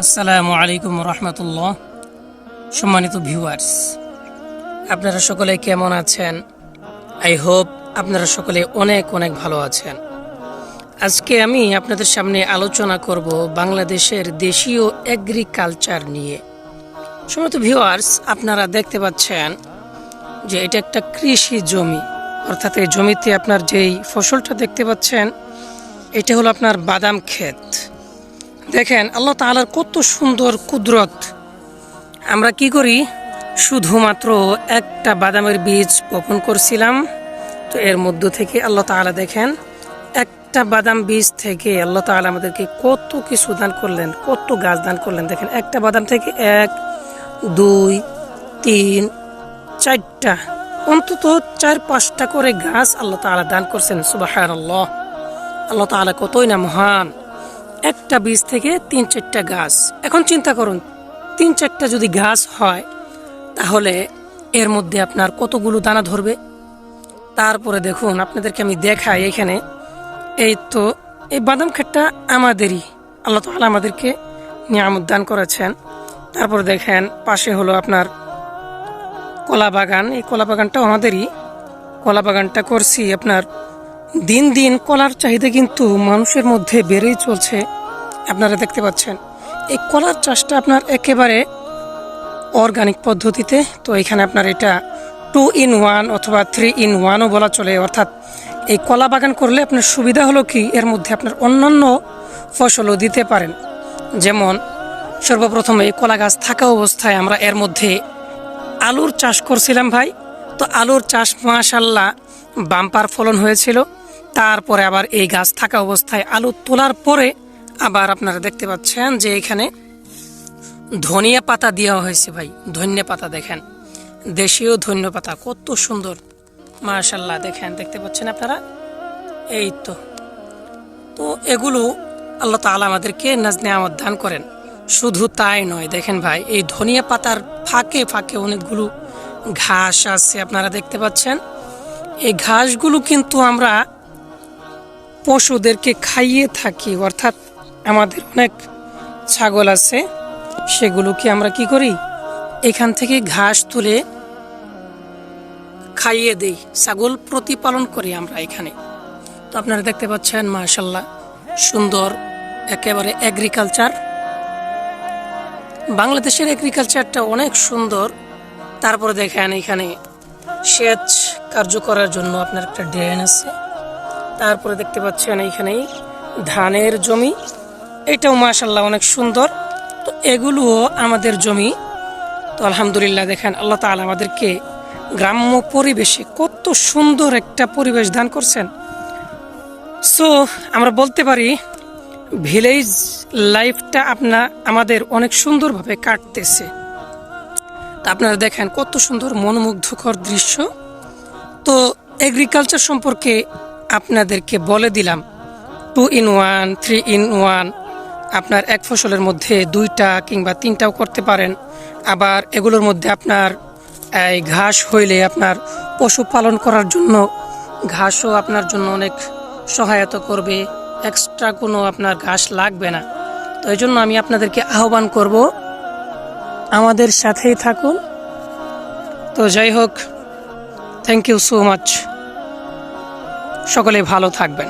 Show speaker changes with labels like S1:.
S1: আসসালামু আলাইকুম রহমতুল্লাহ। সম্মানিত ভিউয়ার্স আপনারা সকলে কেমন আছেন? আই হোপ আপনারা সকলে অনেক অনেক ভালো আছেন। আজকে আমি আপনাদের সামনে আলোচনা করব বাংলাদেশের দেশীয় এগ্রিকালচার নিয়ে। সম্মানিত ভিউয়ার্স আপনারা দেখতে পাচ্ছেন যে এটা একটা কৃষি জমি। অর্থাৎ এই জমিতে আপনার যেই ফসলটা দেখতে পাচ্ছেন, এটা হলো আপনার বাদাম ক্ষেত। দেখেন, আল্লাহ তাআলার কত সুন্দর কুদরত। আমরা কি করি? শুধুমাত্র একটা বাদামের বীজ বপন করছিলাম। তো এর মধ্য থেকে আল্লাহ তাআলা দেখেন, একটা বাদাম বীজ থেকে আল্লাহ তাআলা আমাদেরকে কত কিছু দান করলেন, কত গাছ দান করলেন। দেখেন, একটা বাদাম থেকে এক, দুই, তিন, চারটা, অন্তত চার, পাঁচটা করে গাছ আল্লাহ তাআলা দান করছেন সুবাহ আল্লাহ আল্লাহ তাআলা কতই না মহান। একটা বীজ থেকে তিন চারটা গাছ। এখন চিন্তা করুন, তিন চারটা যদি গাছ হয়, তাহলে এর মধ্যে আপনার কতগুলো দানা ধরবে? তারপরে দেখুন, আপনাদেরকে আমি দেখাই এখানে। এই তো, এই বাদাম ক্ষেতটা আমাদেরই। আল্লাহ তাআলা আমাদেরকে নিয়ামত দান করেছেন। তারপরে দেখেন, পাশে হলো আপনার কলা বাগান। এই কলা বাগানটাও আমাদেরই। কলা বাগানটা করছি আপনার দিন দিন কলার চাহিদা কিন্তু মানুষের মধ্যে বেড়েই চলছে। আপনারা দেখতে পাচ্ছেন, এই কলার চাষটা আপনার একেবারে অর্গানিক পদ্ধতিতে, তো এখানে আপনার এটা টু ইন ওয়ান অথবা থ্রি ইন ওয়ানও বলা চলে। অর্থাৎ এই কলা বাগান করলে আপনার সুবিধা হলো কি? এর মধ্যে আপনার অন্যান্য ফসলও দিতে পারেন। যেমন, সর্বপ্রথম এই কলা গাছ থাকা অবস্থায় আমরা এর মধ্যে আলুর চাষ করছিলাম ভাই। তো আলুর চাষ মাশাল্লাহ বাম্পার ফলন হয়েছিল। তারপরে আবার এই গাছ থাকা অবস্থায় আলু তোলার পরে আবার আপনারা দেখতে পাচ্ছেন যে এখানে ধনিয়া পাতা দেওয়া হয়েছে ভাই। ধনিয়া পাতা দেখেন। দেশীয় ধন্য পাতা, কত সুন্দর। মাশাল্লাহ দেখেন, দেখতে পাচ্ছেন আপনারা? এই তো। তো এগুলো আল্লাহ তাআলা আমাদেরকে নাজনে আমদ দান করেন। শুধু তাই নয়, দেখেন ভাই, এই ধনিয়া পাতার ফাঁকে ফাঁকে অনেকগুলো ঘাস আছে, আপনারা দেখতে পাচ্ছেন। এই ঘাসগুলো কিন্তু আমরা পশুদেরকে খাইয়ে থাকি, অর্থাৎ আমাদের অনেক ছাগল আছে, সেগুলোকে আমরা কি করি? এখান থেকে ঘাস তুলে খাইয়ে দেই, ছাগল প্রতিপালন করি আমরা এখানে। তো আপনারা দেখতে পাচ্ছেন মাশাল্লাহ সুন্দর, একেবারে এগ্রিকালচার বাংলাদেশের এগ্রিকালচারটা অনেক সুন্দর। তারপরে দেখেন এখানে সেচ কার্য করার জন্য আপনার একটা ড্রেন আছে। তারপরে দেখতে পাচ্ছেন এইখানেই ধানের জমি। এটাও মাশাল্লাহ অনেক সুন্দর। তো এগুলোও আমাদের জমি। তো আলহামদুলিল্লাহ দেখেন, আল্লাহ তাআলা আমাদেরকে গ্রাম্য পরিবেশে কত সুন্দর একটা পরিবেশ দান করছেন। সো আমরা বলতে পারি ভিলেজ লাইফটা আপনার আমাদের অনেক সুন্দরভাবে কাটতেছে। তা আপনারা দেখেন কত সুন্দর মনোমুগ্ধকর দৃশ্য। তো এগ্রিকালচার সম্পর্কে আপনাদেরকে বলে দিলাম two in one three in one আপনার এক ফসলের মধ্যে দুইটা কিংবা তিনটাও করতে পারেন। আবার এগুলোর মধ্যে আপনার, এই ঘাস হইলে আপনার পশুপালন করার জন্য ঘাসও আপনার জন্য অনেক সহায়তা করবে এক্সট্রা কোনো আপনার ঘাস লাগবে না। তো এই জন্য আমি আপনাদেরকে আহ্বান করব, আমাদের সাথেই থাকুন। তো যাই হোক থ্যাংক ইউ সো মাচ সকলে ভালো থাকবেন।